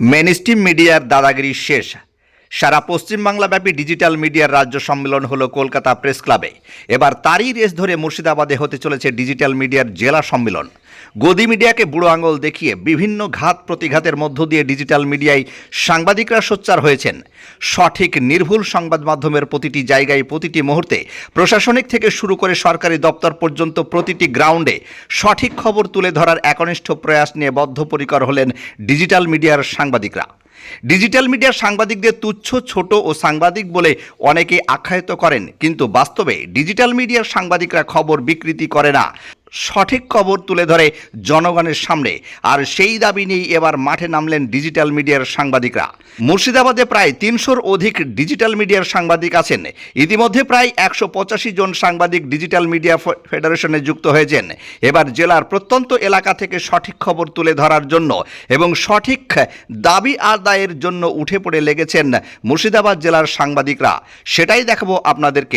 Mainstream মিডিয়ার দাদাগিরি শেষ। সারা পশ্চিমবাংলাব্যাপী digital মিডিয়ার রাজ্য সম্মেলন হলো কলকাতা প্রেস ক্লাবে। এবার তারই রেস ধরে মুর্শিদাবাদে হতে চলেছে ডিজিটাল মিডিয়ার জেলা সম্মেলন। গদি মিডিয়াকে বুড়ো আঙুল দেখিয়ে বিভিন্ন ঘাত প্রতিঘাতের মধ্য দিয়ে ডিজিটাল মিডিয়ায় সাংবাদিকরা সোচ্চার হয়েছেন। সঠিক নির্ভুল সংবাদ মাধ্যমের প্রতিটি জায়গায় প্রতিটি মুহূর্তে প্রশাসনিক থেকে শুরু করে সরকারি দপ্তর পর্যন্ত প্রতিটি গ্রাউন্ডে সঠিক খবর তুলে ধরার একনিষ্ঠ প্রয়াস নিয়ে বদ্ধপরিকর হলেন ডিজিটাল মিডিয়ার সাংবাদিকরা। ডিজিটাল মিডিয়ার সাংবাদিকদের তুচ্ছ, ছোট ও সাংবাদিক বলে অনেকে আখ্যায়িত করেন, কিন্তু বাস্তবে ডিজিটাল মিডিয়ার সাংবাদিকরা খবর বিকৃতি করে না। সঠিক খবর তুলে ধরে জনগণের সামনে। আর সেই দাবি নিয়েই এবার মাঠে নামলেন ডিজিটাল মিডিয়ার সাংবাদিকরা। মুর্শিদাবাদে প্রায় তিনশোর অধিক ডিজিটাল মিডিয়ার সাংবাদিক আছেন। ইতিমধ্যে প্রায় একশো পঁচাশি জন সাংবাদিক ডিজিটাল মিডিয়া ফেডারেশনে যুক্ত হয়েছেন। এবার জেলার প্রত্যন্ত এলাকা থেকে সঠিক খবর তুলে ধরার জন্য এবং সঠিক দাবি আদায়ের জন্য উঠে পড়ে লেগেছেন মুর্শিদাবাদ জেলার সাংবাদিকরা। সেটাই দেখাবো আপনাদেরকে।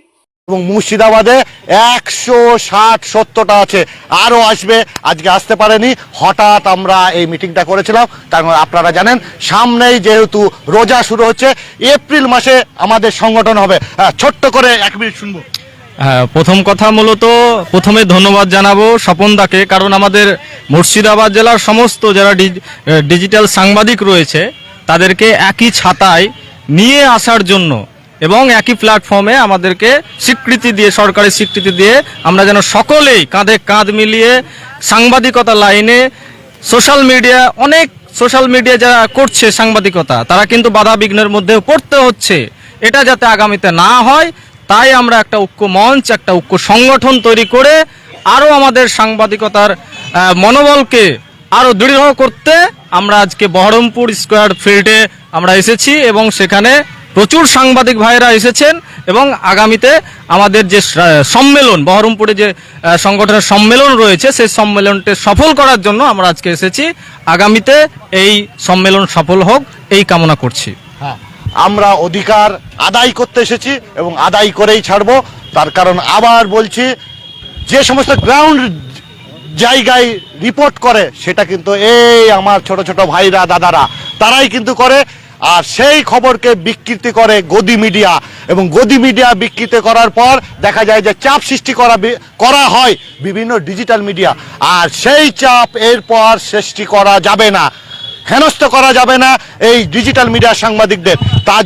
এবং মুর্শিদাবাদে একশো ষাট সত্তরটা আছে। আরও আসবে। আজকে আসতে পারেনি। হঠাৎ আমরা এই মিটিংটা করেছিলাম। তার মানে আপনারা জানেন, সামনেই যেহেতু রোজা শুরু হচ্ছে, এপ্রিল মাসে আমাদের সংগঠন হবে। ছোট্ট করে এক মিনিট শুনব। হ্যাঁ প্রথম কথা মূলত, প্রথমে ধন্যবাদ জানাব স্বপনদাকে কারণ আমাদের মুর্শিদাবাদ জেলার সমস্ত যারা ডিজিটাল সাংবাদিক রয়েছে, তাদেরকে একই ছাতায় নিয়ে আসার জন্য এবং একই প্ল্যাটফর্মে আমাদেরকে স্বীকৃতি দিয়ে, সরকারি স্বীকৃতি দিয়ে আমরা যেন সকলেই কাঁধে কাঁধ মিলিয়ে সাংবাদিকতা লাইনে সোশ্যাল মিডিয়া অনেক সোশ্যাল মিডিয়া যারা করছে সাংবাদিকতা, তারা কিন্তু বাধা বিঘ্নের মধ্যে পড়তে হচ্ছে। এটা যাতে আগামীতে না হয়, তাই আমরা একটা ঐক্য মঞ্চ, একটা ঐক্য সংগঠন তৈরি করে আরও আমাদের সাংবাদিকতার মনোবলকে আরও দৃঢ় করতে আমরা আজকে বহরমপুর স্কোয়ার ফিল্ডে আমরা এসেছি এবং সেখানে প্রচুর সাংবাদিক ভাইরা এসেছেন এবং আগামীতে আমাদের যে সম্মেলন, বহরমপুরে যে সংগঠনের সম্মেলন রয়েছে, সেই সম্মেলনটি সফল করার জন্য আমরা আজকে এসেছি। আগামীতে এই সম্মেলন সফল হোক, এই কামনা করছি। হ্যাঁ আমরা অধিকার আদায় করতে এসেছি এবং আদায় করেই ছাড়ব। তার কারণ আবার বলছি, যে সমস্ত গ্রাউন্ড জায়গায় রিপোর্ট করে, সেটা কিন্তু এই আমার ছোট ছোট ভাইরা, দাদারা, তারাই কিন্তু করে। আর সেই খবরকে বিকৃতি করে গদি মিডিয়া। এবং গদি মিডিয়া বিকৃতি করার পর দেখা যায় যে চাপ সৃষ্টি করা করা হয় বিভিন্ন ডিজিটাল মিডিয়া। আর সেই চাপ এরপর সৃষ্টি করা যাবে না, হেনস্থ করা যাবে না এই ডিজিটাল মিডিয়া সাংবাদিকদের। তার